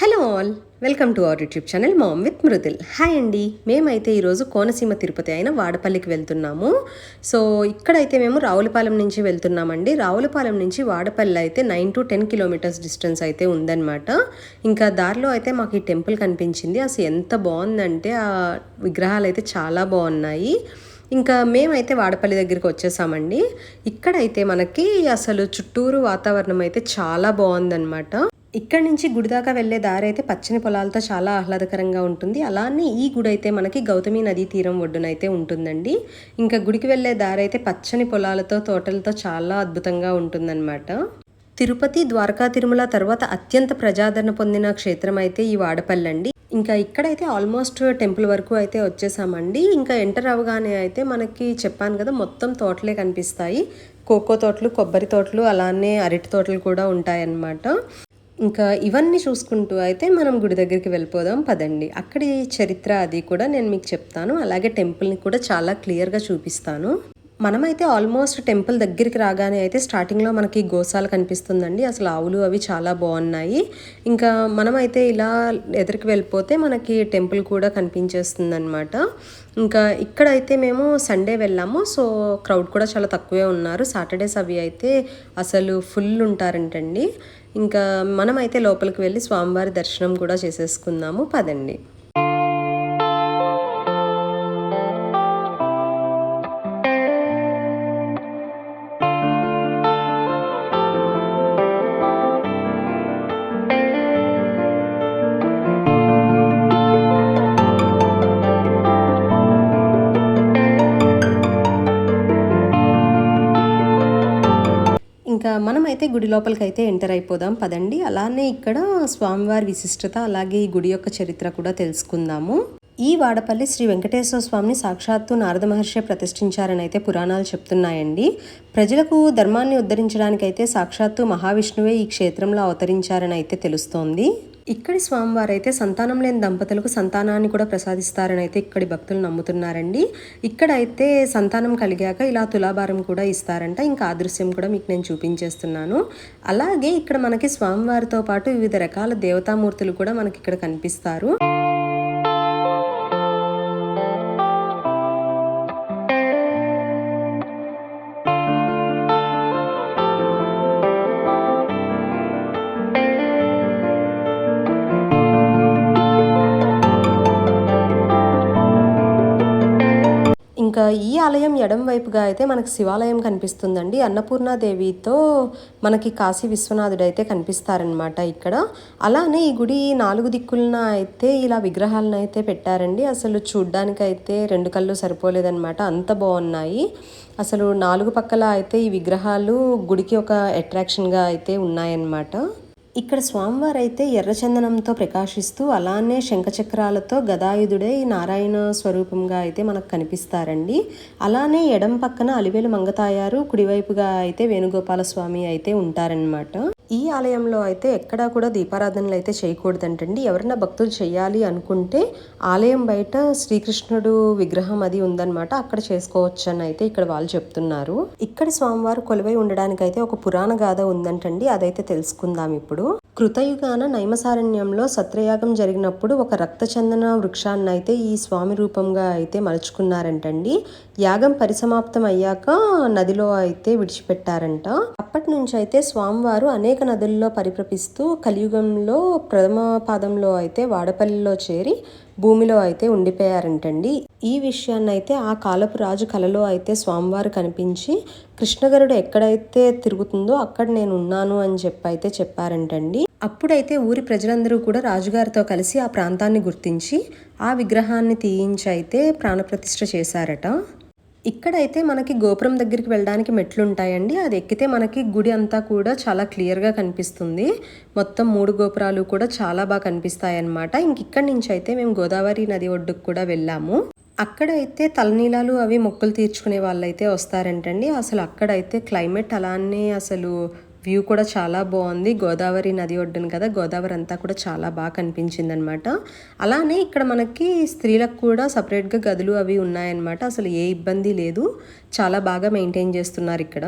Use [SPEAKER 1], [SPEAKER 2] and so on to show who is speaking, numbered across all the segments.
[SPEAKER 1] Hello all welcome to our YouTube channel mom with Mrudul. Hi అండి మేమైతే ఈరోజు కోనసీమ తిరుపతి అయిన వాడపల్లికి వెళ్తున్నాము. సో ఇక్కడైతే మేము రావులపాలెం నుంచి వెళ్తున్నామండి. రావులపాలెం నుంచి వాడపల్లి అయితే nine to ten kilometres distance అయితే ఉందన్నమాట. ఇంకా దారిలో అయితే మాకు ఈ టెంపుల్ కనిపించింది. అసలు ఎంత బాగుందంటే ఆ విగ్రహాలు అయితే చాలా బాగున్నాయి. ఇంకా మేమైతే వాడపల్లి దగ్గరికి వచ్చేసామండి. ఇక్కడైతే మనకి అసలు చుట్టూరు వాతావరణం అయితే చాలా బాగుందన్నమాట. ఇక్కడ నుంచి గుడి దాకా వెళ్ళే దారి అయితే పచ్చని పొలాలతో చాలా ఆహ్లాదకరంగా ఉంటుంది. అలానే ఈ గుడి అయితే మనకి గౌతమి నదీ తీరం ఒడ్డున అయితే ఉంటుందండి. ఇంకా గుడికి వెళ్ళే దారి అయితే పచ్చని పొలాలతో తోటలతో చాలా అద్భుతంగా ఉంటుందన్నమాట. తిరుపతి ద్వారకా తిరుమల తర్వాత అత్యంత ప్రజాదరణ పొందిన క్షేత్రం అయితే ఈ వాడపల్లి అండి. ఇంకా ఇక్కడైతే ఆల్మోస్ట్ టెంపుల్ వరకు అయితే వచ్చేసామండి. ఇంకా ఎంటర్ అవగానే అయితే మనకి చెప్పాను కదా మొత్తం తోటలే కనిపిస్తాయి. కోకో తోటలు కొబ్బరి తోటలు అలానే అరటి తోటలు కూడా ఉంటాయన్నమాట. ఇంకా ఇవన్నీ చూసుకుంటూ అయితే మనం గుడి దగ్గరికి వెళ్ళిపోదాం పదండి. అక్కడి చరిత్ర అది కూడా నేను మీకు చెప్తాను. అలాగే టెంపుల్ని కూడా చాలా క్లియర్గా చూపిస్తాను. మనమైతే ఆల్మోస్ట్ టెంపుల్ దగ్గరికి రాగానే అయితే స్టార్టింగ్లో మనకి గోశాల కనిపిస్తుందండి. అసలు ఆవులు అవి చాలా బాగున్నాయి. ఇంకా మనమైతే ఇలా ఎదురికి వెళ్ళిపోతే మనకి టెంపుల్ కూడా కనిపించేస్తుంది అనమాట ఇంకా ఇక్కడైతే మేము సండే వెళ్ళాము. సో క్రౌడ్ కూడా చాలా తక్కువే ఉన్నారు. సాటర్డేస్ అవి అయితే అసలు ఫుల్ ఉంటారంటండి. ఇంకా మనమైతే లోపలికి వెళ్ళి స్వామివారి దర్శనం కూడా చేసేసుకుందాము. పదండి. మనమైతే గుడి లోపలికి అయితే ఎంటర్ అయిపోదాం. పదండి. అలానే ఇక్కడ స్వామివారి విశిష్టత అలాగే ఈ గుడి యొక్క చరిత్ర కూడా తెలుసుకుందాము. ఈ వాడపల్లి శ్రీ వెంకటేశ్వర స్వామిని సాక్షాత్తు నారద మహర్షి ప్రతిష్ఠించారని అయితే పురాణాలు చెప్తున్నాయండి. ప్రజలకు ధర్మాన్ని ఉద్ధరించడానికైతే అయితే సాక్షాత్తు మహావిష్ణువే ఈ క్షేత్రంలో అవతరించారని అయితే తెలుస్తోంది. ఇక్కడి స్వామివారు అయితే సంతానం లేని దంపతులకు సంతానాన్ని కూడా ప్రసాదిస్తారని అయితే ఇక్కడి భక్తులు నమ్ముతున్నారండి. ఇక్కడైతే సంతానం కలిగాక ఇలా తులాభారం కూడా ఇస్తారంట. ఇంకా ఆ దృశ్యం కూడా మీకు నేను చూపించేస్తున్నాను. అలాగే ఇక్కడ మనకి స్వామివారితో పాటు వివిధ రకాల దేవతామూర్తులు కూడా మనకి ఇక్కడ కనిపిస్తారు. ఈ ఆలయం ఎడం వైపుగా అయితే మనకు శివాలయం కనిపిస్తుందండి. అన్నపూర్ణాదేవితో మనకి కాశీ విశ్వనాథుడు అయితే కనిపిస్తారనమాట ఇక్కడ. అలానే ఈ గుడి నాలుగు దిక్కులన అయితే ఇలా విగ్రహాలను అయితే పెట్టారండి. అసలు చూడ్డానికైతే అయితే రెండు కళ్ళు సరిపోలేదన్నమాట. అంత బాగున్నాయి. అసలు నాలుగు పక్కల అయితే ఈ విగ్రహాలు గుడికి ఒక అట్రాక్షన్గా అయితే ఉన్నాయన్నమాట. ఇక్కడ స్వామివారు అయితే ఎర్రచందనంతో ప్రకాశిస్తూ అలానే శంఖచక్రాలతో గదాయుధుడే నారాయణ స్వరూపంగా అయితే మనకు కనిపిస్తారండి. అలానే ఎడం పక్కన అలివేలు మంగతాయారు కుడివైపుగా అయితే వేణుగోపాల స్వామి అయితే ఉంటారనమాట ఈ ఆలయంలో అయితే ఎక్కడా కూడా దీపారాధనలు అయితే చేయకూడదంటండి. ఎవరైనా భక్తులు చేయాలి అనుకుంటే ఆలయం బయట శ్రీకృష్ణుడు విగ్రహం అది ఉందన్నమాట. అక్కడ చేసుకోవచ్చు అని అయితే ఇక్కడ వాళ్ళు చెప్తున్నారు. ఇక్కడ స్వామివారు కొలువై ఉండడానికి అయితే ఒక పురాణ గాథ ఉందంటండి. అదైతే తెలుసుకుందాం ఇప్పుడు. కృతయుగాన నైమసారణ్యంలో సత్రయాగం జరిగినప్పుడు ఒక రక్తచందన వృక్షాన్ని అయితే ఈ స్వామి రూపంగా అయితే మలుచుకున్నారంటండి. యాగం పరిసమాప్తం అయ్యాక నదిలో అయితే విడిచిపెట్టారంట. అప్పటి నుంచి అయితే స్వామివారు అనేక నదుల్లో పరిప్రపిస్తూ కలియుగంలో ప్రథమ పాదంలో అయితే వాడపల్లిలో చేరి భూమిలో అయితే ఉండిపోయారంటండి. ఈ విషయాన్ని అయితే ఆ కాలపు రాజు కలలో అయితే స్వామివారు కనిపించి కృష్ణగరుడు ఎక్కడైతే తిరుగుతుందో అక్కడ నేను ఉన్నాను అని చెప్పి అయితే చెప్పారంటండి. అప్పుడైతే ఊరి ప్రజలందరూ కూడా రాజుగారితో కలిసి ఆ ప్రాంతాన్ని గుర్తించి ఆ విగ్రహాన్ని తీయించి అయితే ప్రాణప్రతిష్ఠ చేశారట. ఇక్కడైతే మనకి గోపురం దగ్గరికి వెళ్ళడానికి మెట్లు ఉంటాయండి అది ఎక్కితే మనకి గుడి అంతా కూడా చాలా క్లియర్గా కనిపిస్తుంది. మొత్తం మూడు గోపురాలు కూడా చాలా బాగా కనిపిస్తాయి అన్నమాట ఇంక ఇక్కడి నుంచి అయితే మేము గోదావరి నది ఒడ్డుకు కూడా వెళ్ళాము. అక్కడైతే తలనీలాలు అవి మొక్కులు తీర్చుకునే వాళ్ళైతే వస్తారంటండి. అసలు అక్కడైతే క్లైమేట్ అలానే అసలు వ్యూ కూడా చాలా బాగుంది. గోదావరి నది ఒడ్డున కదా గోదావరి అంతా కూడా చాలా బాగా కనిపించింది అనమాట అలానే ఇక్కడ మనకి స్త్రీలకు కూడా సపరేట్గా గదులు అవి ఉన్నాయన్నమాట అసలు ఏ ఇబ్బంది లేదు. చాలా బాగా మెయింటైన్ చేస్తున్నారు ఇక్కడ.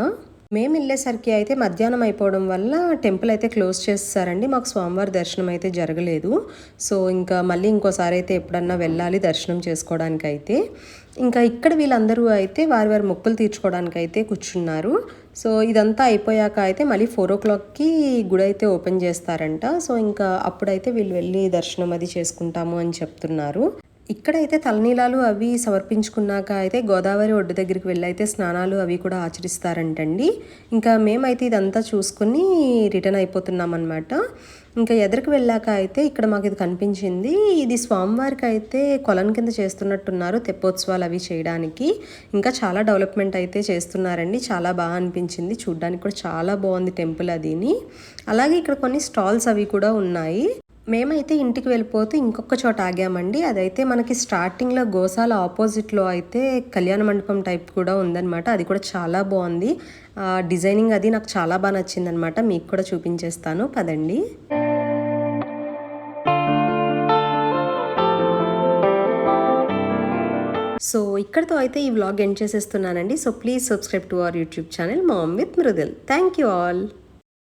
[SPEAKER 1] మేము వెళ్ళేసరికి అయితే మధ్యాహ్నం అయిపోవడం వల్ల టెంపుల్ అయితే క్లోజ్ చేస్తారండి. మాకు స్వామివారి దర్శనం అయితే జరగలేదు. సో ఇంకా మళ్ళీ ఇంకోసారి అయితే ఎప్పుడన్నా వెళ్ళాలి దర్శనం చేసుకోవడానికి అయితే ఇంకా ఇక్కడ వీళ్ళందరూ అయితే వారి వారి మొక్కులు తీర్చుకోవడానికి అయితే కూర్చున్నారు. సో ఇదంతా అయిపోయాక అయితే మళ్ళీ ఫోర్ ఓ క్లాక్కి గుడి అయితే ఓపెన్ చేస్తారంట. సో ఇంకా అప్పుడైతే వీళ్ళు వెళ్ళి దర్శనం అది చేసుకుంటాము అని చెప్తున్నారు. ఇక్కడైతే తలనీలాలు అవి సమర్పించుకున్నాక అయితే గోదావరి ఒడ్డు దగ్గరికి వెళ్ళి అయితే స్నానాలు అవి కూడా ఆచరిస్తారంటండి. ఇంకా మేమైతే ఇదంతా చూసుకుని రిటర్న్ అయిపోతున్నాం అనమాట ఇంకా ఎదురుకు వెళ్ళాక అయితే ఇక్కడ మాకు ఇది కనిపించింది. ఇది స్వామివారికి అయితే కొలం కింద చేస్తున్నట్టున్నారు తెప్పోత్సవాలు అవి చేయడానికి. ఇంకా చాలా డెవలప్మెంట్ అయితే చేస్తున్నారండి. చాలా బాగా అనిపించింది. చూడ్డానికి కూడా చాలా బాగుంది టెంపుల్ అదిని. అలాగే ఇక్కడ కొన్ని స్టాల్స్ అవి కూడా ఉన్నాయి. మేమైతే ఇంటికి వెళ్ళిపోతే ఇంకొక చోట ఆగామండి. అదైతే మనకి స్టార్టింగ్లో గోశాల ఆపోజిట్లో అయితే కళ్యాణ మండపం టైప్ కూడా ఉందన్నమాట. అది కూడా చాలా బాగుంది. డిజైనింగ్ అది నాకు చాలా బాగా నచ్చిందనమాట మీకు కూడా చూపించేస్తాను. పదండి. సో ఇక్కడితో అయితే ఈ vlog end చేసేస్తున్నానండి. So please subscribe to our YouTube channel mom with Mrudul thank you all